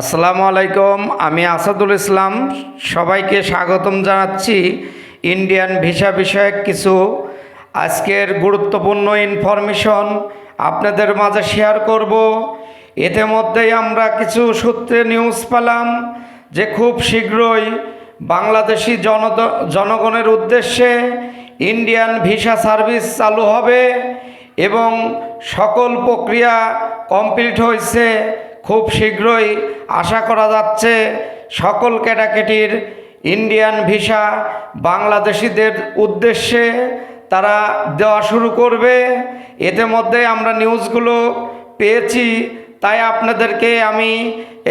আসসালামু আলাইকুম, আমি আসাদুল ইসলাম। সবাইকে স্বাগতম জানাচ্ছি ইন্ডিয়ান ভিসা বিষয়ক কিছু আজকের গুরুত্বপূর্ণ ইনফরমেশন আপনাদের মাঝে শেয়ার করব। এতে মধ্যেই আমরা কিছু সূত্রে নিউজ পেলাম যে খুব শীঘ্রই বাংলাদেশি জনদ, জনগণের উদ্দেশ্যে ইন্ডিয়ান ভিসা সার্ভিস চালু হবে এবং সকল প্রক্রিয়া কমপ্লিট হয়েছে। খুব শীঘ্রই আশা করা যাচ্ছে সকল ক্যাটাকেটির ইন্ডিয়ান ভিসা বাংলাদেশিদের উদ্দেশ্যে তারা দেওয়া শুরু করবে। এতে মধ্যে আমরা নিউজগুলো পেয়েছি, তাই আপনাদেরকে আমি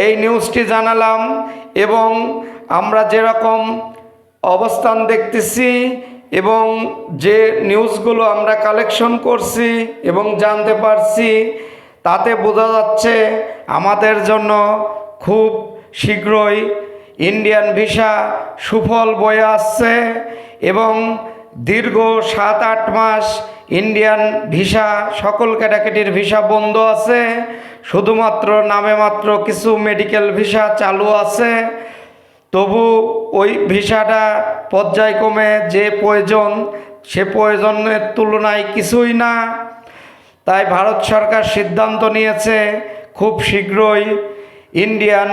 এই নিউজটি জানালাম এবং আমরা যেরকম অবস্থান দেখতেছি এবং যে নিউজগুলো আমরা কালেকশন করছি এবং জানতে পারছি তাতে বোঝা যাচ্ছে আমাদের জন্য খুব শীঘ্রই ইন্ডিয়ান ভিসা সুফল বয়ে আসছে এবং দীর্ঘ সাত আট মাস ইন্ডিয়ান ভিসা, সকল ক্যাটাগরির ভিসা বন্ধ আছে। শুধুমাত্র নামে মাত্র কিছু মেডিকেল ভিসা চালু আছে। তবু ওই ভিসাটা পর্যায়ক্রমে যে প্রয়োজন, সে প্রয়োজনের তুলনায় কিছুই না। তাই ভারত সরকার সিদ্ধান্ত নিয়েছে খুব শীঘ্রই ইন্ডিয়ান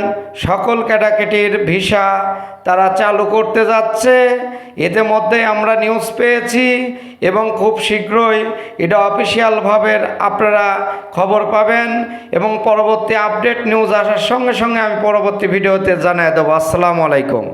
সকল ক্যাটাগরির ভিসা তারা চালু করতে যাচ্ছে। এতে মধ্যে আমরা নিউজ পেয়েছি এবং খুব শীঘ্রই এটা অফিসিয়ালভাবে আপনারা খবর পাবেন এবং পরবর্তী আপডেট নিউজ আসার সঙ্গে সঙ্গে আমি পরবর্তী ভিডিওতে জানিয়ে দেবো। আসসালামু আলাইকুম।